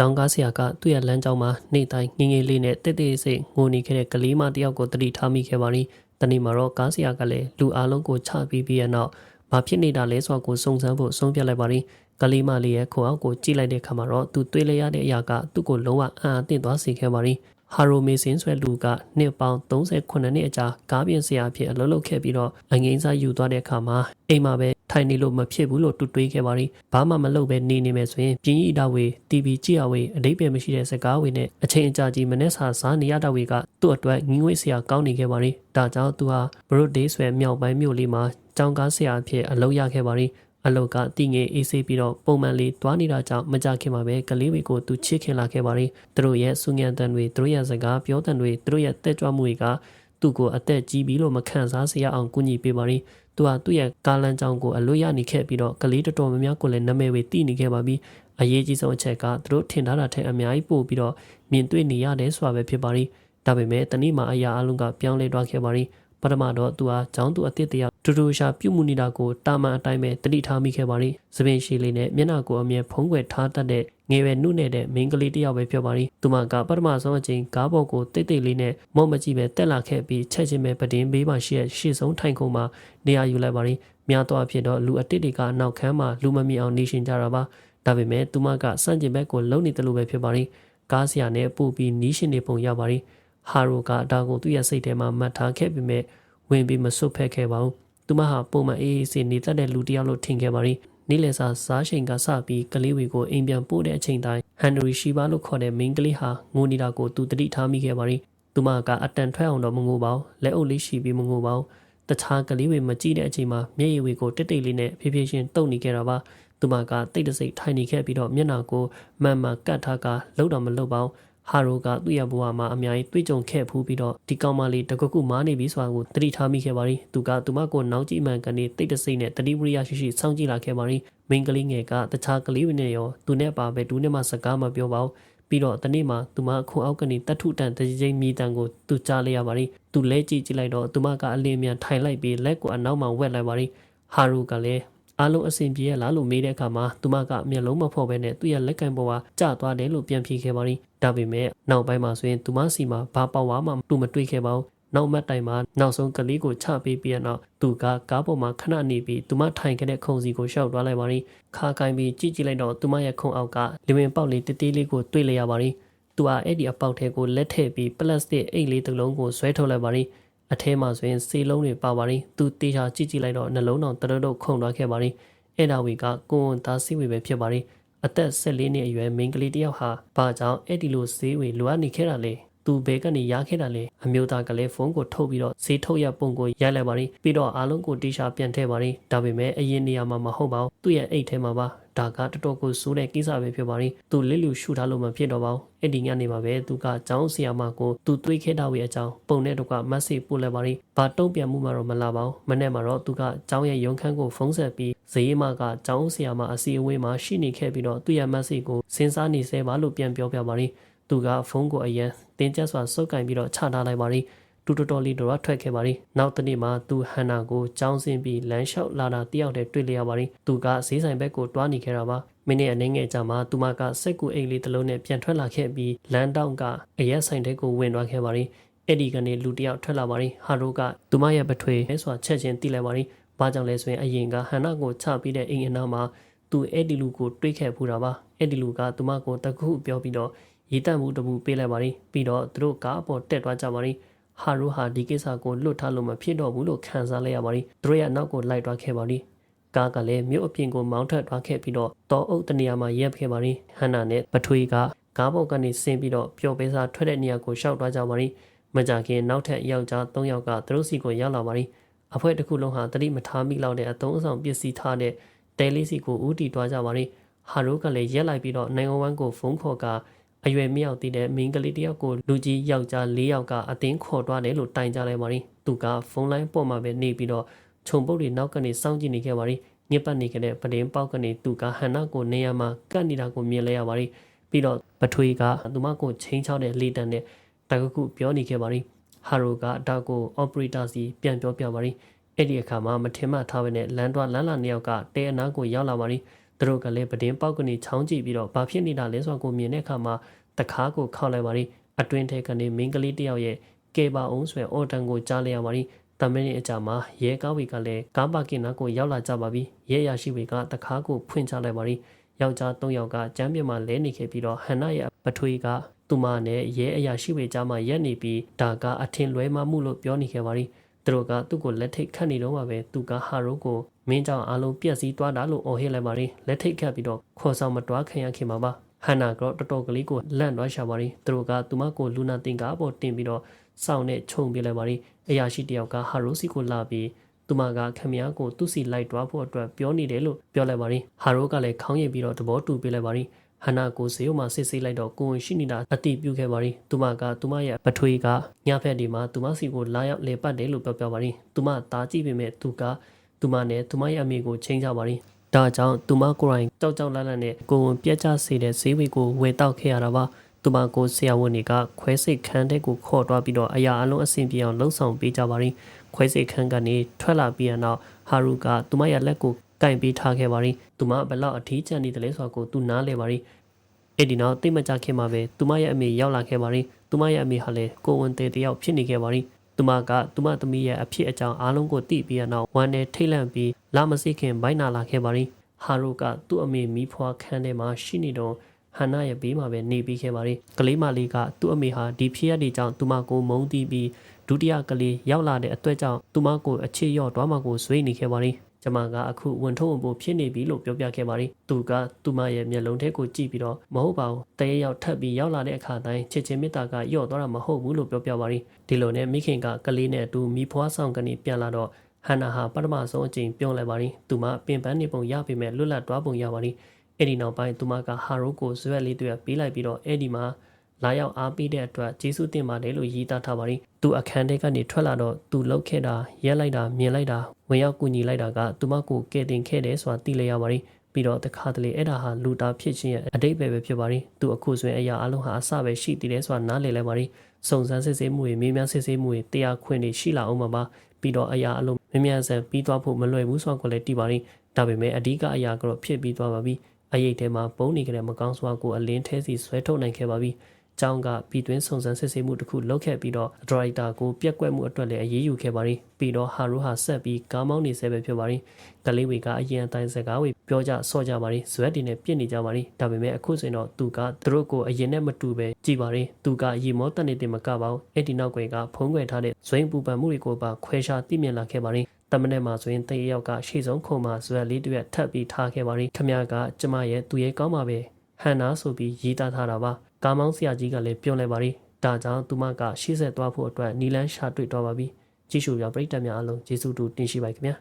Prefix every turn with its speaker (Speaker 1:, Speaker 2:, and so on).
Speaker 1: ကျောင်းကားဆရာကသူ့ရဲ့လမ်းကြောင်းမှာနေတိုင်းငငယ်လေးနဲ့တက်တက်စိတ်ငိုနေခဲ့တဲ့ကလေးမတစ်ယောက်ကိုတတိထားမိခဲ့ပါရီတနေ့မှာတော့ကားဆရာကလည်းလူအလုံးကိုချပြီးပြီးရနောက်ဘာဖြစ်နေတာလဲဆိုတာကိုစုံစမ်းဖို့ဆုံးဖြတ်လိုက်ပါရီကလေးမလေးရဲ့ခုံအောက်ကိုကြည့်လိုက်တဲ့အခါမှာတော့သူတွေးလိုက်ရတဲ့အရာကသူ့ကိုလုံးဝအံ့အားသင့်သွားစေခဲ့ပါရီဟာရိုမေစင်ဆွဲလူကနှစ်ပေါင်း38နှစ်အကြာကားပြင်ဆရာအဖြစ်အလုပ်လုပ်ခဲ့ပြီးတော့အငိမ့်စားယူသွားတဲ့အခါမှာအိမ်မှာပဲ ထိုင်နေလို့မဖြစ်ဘူးလို့တူတွေးခဲ့ပါရီဘာမှမလုပ်ပဲနေနေမယ်ဆိုရင်ပြင်းဤတာဝေတီဗီကြည့်ရဝေအတိတ်ပဲမရှိတဲ့စကားဝေနဲ့အချိန်အကြာကြီးမနေ့စာစားနေရတာဝေကသူ့အတွက်ငင်းငွေ့ဆရာကောင်းနေခဲ့ပါရီဒါကြောင့်သူဟာဘရိုဒေးဆွဲမြောက်ပိုင်းမြို့လေးမှာကျောင်းကားဆရာအဖြစ်အလုပ်ရခဲ့ပါရီအလုတ်ကတည်ငယ်အေးဆေးပြီးတော့ပုံမှန်လေးတွားနေတာကြောင့်မကြခင်မှာပဲကလေးတွေကိုသူချစ်ခင်လာခဲ့ပါရီသူတို့ရဲ့ဆုငန်တန်တွေသူတို့ရဲ့စကားပြောတန်တွေသူတို့ရဲ့တက်ကြွမှုတွေကသူ့ကိုအသက်ကြီးပြီလို့မခံစားစေရအောင်ကူညီပေးပါရီ သူဟာသူ့ရဲ့ကားလမ်းကြောင်းကိုအလွတ်ရနေခဲ့ပြီးတော့ကလေးတော်တော်များများကိုလည်းနာမည်ဝေတည်နေခဲ့ပါပြီအရေးကြီးဆုံးအချက်ကသူတို့ထင်ထားတာထက်အများကြီးပို့ပြီးတော့မြင်တွေ့နေရတယ်ဆိုတာပဲဖြစ်ပါရီဒါပေမဲ့တနေ့မှအရာအလုံးကပြောင်းလဲသွားခဲ့ပါရီ ပထမတော့သူဟာကျောင်းသူအသစ်တယောက်တူတူရှာပြုတ်မှုနေတာကိုတာမန်အတိုင်းပဲတတိထားမိခဲ့ပါရီသပင်ရှိလေးနဲ့မျက်နှာကိုအမြဲဖုံးကွယ်ထားတတ်တဲ့ငယ်ပဲနုနေတဲ့မိန်းကလေးတယောက်ပဲပြောပါရီသူမကပထမဆုံးအချိန်ကားပေါ်ကိုတိတ်တိတ်လေးနဲ့မော့မကြည့်ပဲတက်လာခဲ့ပြီးချက်ချင်းပဲပတင်းဘေးမှာရှိတဲ့ရှေ့ဆုံးထိုင်ခုံမှာနေရာယူလိုက်ပါရီများတော့ဖြစ်တော့လူအတစ်တွေကနောက်ခန်းမှာလူမမြင်အောင်နေရှင်ကြတာပါဒါပေမဲ့သူမကစန့်ကျင်ဘက်ကိုလုံနေတယ်လို့ပဲဖြစ်ပါရီကားဆရာနဲ့ပို့ပြီးနီးရှင်နေပုံရပါရီ ဟာရိုကအတားကိုသူ့ရဲ့စိတ်ထဲမှာမှတ်ထားခဲ့ပေမဲ့ဝင်ပြီးမစွတ်ဖက်ခဲ့ပါဘူး။သူမဟာပုံမှန်အေးအေးဆေးနေတတ်တဲ့လူတစ်ယောက်လို့ထင်ခဲ့ပါရီ။နေ့လယ်စာစားချိန်ကစပြီးကလေးဝေကိုအိမ်ပြန်ပို့တဲ့အချိန်တိုင်းဟန်နရီရှိပါလို့ခေါ်တဲ့မိန်းကလေးဟာငိုနေတာကိုသူတတိထားမိခဲ့ပါရီ။သူမကအတန်ထွက်အောင်တော့မငိုပါဘူး။လက်အုပ်လေးရှိပြီးမငိုပါဘူး။တခြားကလေးဝေမကြည့်တဲ့အချိန်မှာမျက်ရည်ဝေကိုတိတ်တိတ်လေးနဲ့ဖြည်းဖြည်းချင်းတုပ်နေခဲ့တာပါ။သူမကတိတ်တဆိတ်ထိုင်နေခဲ့ပြီးတော့မျက်နှာကိုမှန်မှန်ကတ်ထားကလှုပ်တော့မလှုပ်ပါဘူး။ ဟာရိုကသူ့ရဲ့ဘဝမှာအများကြီးတွေ့ကြုံခဲ့ဖူးပြီးတော့ဒီကောင်မလေးတကကုမားနေပြီဆိုတာကိုသတိထားမိခဲ့ပါရီသူကသူမကိုနောက်ကြည့်မှန်ကနေတိတ်တဆိတ်နဲ့တတိဝရိယရှိရှိစောင့်ကြည့်လာခဲ့ပါရီမိန်းကလေးငယ်ကတခြားကလေးတွေနဲ့ရောသူနဲ့ပါပဲဒူးနဲ့မှစကားမပြောပါဘူးပြီးတော့တနေ့မှသူမခုအောက်ကနေတတ်ထုတန်တကြီးချင်းမိတန်ကိုသူကြားလိုက်ရပါရီသူလဲကြည့်ကြည့်လိုက်တော့သူမကအလင်းမြန်ထိုင်လိုက်ပြီးလက်ကိုအနောက်မှဝက်လိုက်ပါရီဟာရိုကလည်းအားလုံးအဆင်ပြေရလားလို့မေးတဲ့အခါမှာသူမကမျက်လုံးမဖော်ဘဲနဲ့သူ့ရဲ့လက်ကင်ပေါ်မှာကျသွားတယ်လို့ပြန်ဖြေခဲ့ပါရီ ဒါပေမဲ့နောက်ပိုင်းမှာဆိုရင်သူမစီမှာဘာပေါဝါမှသူမတွေ့ခဲ့ပါဘူးနောက်မတ်တိုင်မှာနောက်ဆုံးကလေးကိုချပေးပြီးတော့သူကကားပေါ်မှာခဏနေပြီးသူမထိုင်ခဲ့တဲ့ခုံစီကိုရှောက်သွားလိုက်ပါရီခါကိုင်းပြီးကြည့်ကြည့်လိုက်တော့သူမရဲ့ခုံအောက်ကလီဝင်ပေါက်လေးတေးသေးလေးကိုတွေ့လိုက်ရပါရီသူကအဲ့ဒီအပေါက်ထဲကိုလက်ထည့်ပြီးပလတ်စတစ်အိတ်လေးတစ်လုံးကိုဆွဲထုတ်လိုက်ပါရီအထဲမှာဆိုရင်စေလုံးတွေပါပါရီသူတေချာကြည့်ကြည့်လိုက်တော့နှလုံးတော်တရတုတ်ခုန်သွားခဲ့ပါရီအဲ့ဒါဝီကကိုဝန်သားစီဝေပဲဖြစ်ပါရီ အသက်14နှစ်အရွယ်မိန်းကလေးတစ်ယောက်ဟာဘာကြောင့်အဲ့ဒီလိုဈေးဝေလိုအပ်နေခဲ့တာလဲ သူဘဲကနေရခဲ့တာလေအမျိုးသားကလည်းဖုန်းကိုထုတ်ပြီးတော့ဈေးထုတ်ရပုံကိုရိုက်လိုက်ပါရီပြီးတော့အားလုံးကိုတီရှာပြန်ထည့်ပါရီဒါပေမဲ့အရင်နေရာမှာမဟုတ်ပါဘူးသူ့ရဲ့အိတ်ထဲမှာပါဒါကတော်တော်ကိုစိုးတဲ့ကိစ္စပဲဖြစ်ပါရီသူလစ်လူရှူထားလို့မဖြစ်တော့ပါဘူးအဲ့ဒီညနေမှာပဲသူကကျောင်းဆရာမကိုသူတွေးခဲ့တာဝေအကြောင်းပုံနဲ့တော့ကမက်ဆေ့ပို့လိုက်ပါရီဘာတုံ့ပြန်မှုမှတော့မလာပါဘူးမနေ့မှာတော့သူကကျောင်းရဲ့ရုံခန်းကိုဖုန်းဆက်ပြီးဈေးမကကျောင်းဆရာမအစီအဝေးမှာရှိနေခဲ့ပြီးတော့သူ့ရဲ့မက်ဆေ့ကိုစဉ်းစားနေစေပါလို့ပြန်ပြောပြပါရီ သူကဖုန်းကိုအရန်တင်းကျပ်စွာစုပ်ကင်ပြီးတော့ချထားလိုက်ပါရီတူတော်တော်လေးတော့ထွက်ခဲ့ပါရီနောက်တနေ့မှာသူဟန်နာကိုကြောင်းစင်းပြီးလမ်းလျှောက်လာတာတယောက်တည်းတွေ့လျက်ပါရီသူကဈေးဆိုင်ဘက်ကိုတွားနေခဲ့တာပါမိနစ်အနည်းငယ်ကြာမှသူမကစက်ကူအိတ်လေးတစ်လုံးနဲ့ပြန်ထွက်လာခဲ့ပြီးလမ်းတောင်ကအရက်ဆိုင်တဲကိုဝင်သွားခဲ့ပါရီအဲ့ဒီကနေလူတယောက်ထွက်လာပါရီဟာရိုကသူမရဲ့ပထွေဲဆိုတာချက်ချင်းတိလိုက်ပါရီဘာကြောင့်လဲဆိုရင်အရင်ကဟန်နာကိုချပြီးတဲ့အိမ်အနားမှာသူအဲ့ဒီလူကိုတွေးခဲ့ဖူးတာပါအဲ့ဒီလူကသူမကိုတခုပြောပြီးတော့ ရေးတတ်မှုတမှုပေးလိုက်ပါရီပြီးတော့သူတို့ကားပေါ်တက်သွားကြပါရီဟာရိုဟာဒီကိစ္စကိုလွတ်ထားလို့မဖြစ်တော့ဘူးလို့ခံစားလိုက်ရပါရီသူတို့ရဲ့နောက်ကိုလိုက်သွားခဲ့ပါရီကားကလည်းမြို့အပြင်ကိုမောင်းထွက်သွားခဲ့ပြီးတော့တောအုပ်တနေရာမှာရပ်ခဲ့ပါရီဟန်နာနဲ့ပထွေးကကားပေါ်ကနေဆင်းပြီးတော့ပျော်ပေးစားထွက်တဲ့နေရာကိုရှောက်သွားကြပါရီမကြခင်နောက်ထပ်ယောက်ျား၃ယောက်ကသူတို့စီကိုရောက်လာပါရီအဖွဲ့တစ်ခုလုံးဟာတတိမထားမိလောက်တဲ့အသုံးအဆောင်ပစ္စည်းထားတဲ့တဲလေးစီကိုဦးတီတွားကြပါရီဟာရိုကလည်းရက်လိုက်ပြီးတော့နိုင်ငံဝမ်းကိုဖုန်းခေါ်က အရွယ်မြောက်သေးတဲ့မိန်းကလေးတယောက်ကိုလူကြီးယောက်ျား၄ယောက်ကအတင်းခေါ်သွားတယ်လို့တိုင်ကြလိုက်ပါရီသူကဖုန်းလိုင်းပေါ်မှာပဲနေပြီးတော့ခြုံပုတ်တွေနောက်ကနေစောင့်ကြည့်နေခဲ့ပါရီညစ်ပတ်နေခဲ့တဲ့ပဒင်းပေါက်ကနေသူကဟန်နာကိုနေရာမှာကတ်နေတာကိုမြင်လဲရပါရီပြီးတော့ပထွေကသူမကိုချင်းချောက်တဲ့လေတံနဲ့တကခုပြောနေခဲ့ပါရီဟာရိုကအတာကို operator စီပြန်ပြောပြပါရီအဲ့ဒီအခါမှာမထင်မှတ်ထားပဲနဲ့လမ်းတွားလမ်းလာနှစ်ယောက်ကတဲအနားကိုရောက်လာပါရီ သူတို့ကလည်းပဒင်းပေါက်ကနေချောင်းကြည့်ပြီးတော့ဘာဖြစ်နေတာလဲဆိုတာကိုမြင်တဲ့အခါမှာတခါကိုခောက်လိုက်ပါရီအတွင်းထဲကနေမင်းကလေးတစ်ယောက်ရဲ့ကေပါအောင်ဆိုတဲ့အော်တန်ကိုကြားလိုက်ရပါရီတမင်းရဲ့အကြမှာရဲကားဝေကလည်းကားပါကင်နာကိုရောက်လာကြပါပြီရဲရရှိဝေကတခါကိုဖွင့်ချလိုက်ပါရီယောက်ျား၃ယောက်ကကျမ်းပြမှာလဲနေခဲ့ပြီးတော့ဟန်နာရဲ့ပထွေးကသူမနဲ့ရဲအရာရှိဝေကြားမှာရက်နေပြီးဒါကအထင်လွဲမှမှုလို့ပြောနေခဲ့ပါရီ သူတို့ကသူ့ကိုလက်ထိတ်ခတ်နေတော့မှပဲသူကဟာရိုးကိုမင်းကြောင့်အားလုံးပြက်စီးသွားတာလို့အော်ဟစ်လိုက်ပါရီလက်ထိတ်ခတ်ပြီးတော့ခေါ်ဆောင်မတွားခင်ရခင်ပါပါဟန်နာကတော့တော်တော်ကလေးကိုလန့်သွားရှာပါရီသူတို့ကသူမကိုလူနာတင်ကားပေါ်တင်ပြီးတော့စောင့်နဲ့ခြုံပြလိုက်ပါရီအရာရှိတယောက်ကဟာရိုးစီကိုလာပြီးသူမကခမည်းကိုသူ့စီလိုက်တွားဖို့အတွက်ပြောနေတယ်လို့ပြောလိုက်ပါရီဟာရိုးကလည်းခေါင်းရည်ပြီးတော့သဘောတူပေးလိုက်ပါရီ ဟနာကိုစေယုံမှာစစ်ဆေးလိုက်တော့ကိုဝင်ရှိနေတာအတိပြုခဲ့ပါရီသူမကသူမရဲ့ပထွေးကညဖက်ဒီမှာသူမစီကိုလာရောက်လေပတ်တယ်လို့ပြောပြပါရီသူမသားကြည့်ပေမဲ့သူကသူမနဲ့သူမရဲ့အမေကိုချိန်ကြပါရီဒါကြောင့်သူမကိုယ်တိုင်ကြောက်ကြောက်လန့်လန့်နဲ့ကိုဝင်ပြက်ချစေတဲ့ဈေးဝေကိုဝယ်တောက်ခဲ့ရတာပါသူမကိုဆရာဝန်တွေကခွဲစိတ်ခန်းတဲ့ကိုခေါ်သွားပြီးတော့အရာအလုံးအဆင်ပြေအောင်လှုပ်ဆောင်ပေးကြပါရီခွဲစိတ်ခန်းကနေထွက်လာပြီးတဲ့နောက်ဟာရူကသူမရဲ့လက်ကို ကင်ပေးထားခဲ့ပါရီသူမဘလောက်အထီးကျန်နေတယ်လဲဆိုတာကိုသူနားလဲပါရီအဲ့ဒီနောက်တိတ်မကြခင်မှာပဲသူမရဲ့အမေရောက်လာခဲ့ပါရီသူမရဲ့အမေဟာလည်းကိုဝန်သေးတယောက်ဖြစ်နေခဲ့ပါရီသူမကသူမသမီးရဲ့အဖြစ်အကြောင်းအားလုံးကိုသိပြီးတဲ့နောက်ဝမ်းနဲ့ထိတ်လန့်ပြီးလာမစိခင်ဘိုင်းနာလာခဲ့ပါရီဟာရူကသူ့အမေမိဖွားခန်းထဲမှာရှိနေတော့ဟန်နာရဲ့ဘေးမှာပဲနေပြီးခဲ့ပါရီကလေးမလေးကသူ့အမေဟာဒီဖြစ်ရတဲ့ကြောင့်သူမကိုမုန်းတီးပြီးဒုတိယကလေးရောက်လာတဲ့အတွက်ကြောင့်သူမကိုအခြေရော့သွားမှကိုဆွေးနေခဲ့ပါရီ ကျမကအခုဝန်ထုံးဝန်ပိုးဖြစ်နေပြီလို့ပြောပြခဲ့ပါရီသူကသူမရဲ့မျက်လုံးထဲကိုကြည့်ပြီးတော့မဟုတ်ပါဘူးတရေရောက်ထပ်ပြီးရောက်လာတဲ့အခါတိုင်းချစ်ချင်းမေတ္တာကယော့သွားတာမဟုတ်ဘူးလို့ပြောပြပါရီဒီလိုနဲ့မိခင်ကကလေးနဲ့အတူမိဖွားဆောင်ကနေပြန်လာတော့ဟန်နာဟာပထမဆုံးအကြိမ်ပြောလိုက်ပါရီသူမပင်ပန်းနေပုံရပေမဲ့လွတ်လပ်သွားပုံရပါရီအဲ့ဒီနောက်ပိုင်းသူမကဟာရိုးကိုဇွဲလေးတွေပေးလိုက်ပြီးတော့အဲ့ဒီမှာ လာရောက်အားပေးတဲ့အတွက်ကျေးဇူးတင်ပါတယ်လို့ရေးသားထားပါရီသူအခန်းထဲကနေထွက်လာတော့သူလှုပ်ခဲ့တာရက်လိုက်တာမြင်လိုက်တာဝင်ရောက်ကူညီလိုက်တာကသူမကိုကယ်တင်ခဲ့တယ်ဆိုတာသိလိုက်ရပါရီပြီးတော့တခါတလေအဲ့ဒါဟာလူတာဖြစ်ခြင်းရဲ့အတိတ်ပဲပဲဖြစ်ပါရီသူအခုဆိုရင်အရာအလုံးဟာအစပဲရှိတည်တယ်ဆိုတာနားလည်လိုက်ပါရီစုံစမ်းစစ်ဆေးမှုတွေမေးမြန်းစစ်ဆေးမှုတွေတရားခွင့်တွေရှိလာအောင်ပါပါပြီးတော့အရာအလုံးမြင်မြန်ဆန်ပြီးသွားဖို့မလွယ်ဘူးဆိုတာကိုလည်းသိပါရီဒါပေမဲ့အဓိကအရာကတော့ဖြစ်ပြီးသွားပါပြီအရေးထဲမှာပုံနေကြတဲ့မကောင်းစွာကိုအလင်းထဲစီဆွဲထုတ်နိုင်ခဲ့ပါပြီ။ ကျောင်းကပြည်တွင်းစုံစမ်းစစ်ဆေးမှုတစ်ခုလုပ်ခဲ့ပြီးတော့ဒရိုက်တာကိုပြက်ကွက်မှုအတွက်လည်းအရေးယူခဲ့ပါရီ။ပြီးတော့ဟာရူဟာဆက်ပြီးကားမောင်းနေဆဲပဲဖြစ်ပါရီ။ကလေးဝေကအရင်အတိုင်းစကားဝေပြောကြဆော့ကြပါရီ။ဇွက်တီနဲ့ပြစ်နေကြပါရီ။ဒါပေမဲ့အခုဆိုရင်တော့သူကသူတို့ကိုအရင်နဲ့မတူပဲကြည်ပါရီ။သူကရေမောတက်နေတဲ့မကပါဘူး။အဲ့ဒီနောက်ကွယ်ကဖုံးကွယ်ထားတဲ့ဇွိမ်ပူပန်မှုတွေကိုပါခွဲခြားသိမြင်လာခဲ့ပါရီ။တမနဲ့မှာဆိုရင်တရေယောက်ကရှေ့ဆုံးခုံမှာဇွဲလေးတွေထပ်ပြီးထားခဲ့ပါရီခမရကကျမရဲ့သူရဲ့ကောင်းပါပဲဟန်နာဆိုပြီးရေးသားထားတာပါ ကားမောင်းဆရာကြီးကလည်းပြောလိုက်ပါရီဒါကြောင့်သူမကရှေ့ဆက်သွားဖို့အတွက်နီလန်းရှာတွေ့တော့ပါပြီကြည့်ရှုပြပရိသတ်များအားလုံးကျေးဇူးတူတင်ရှိပါခင်ဗျာ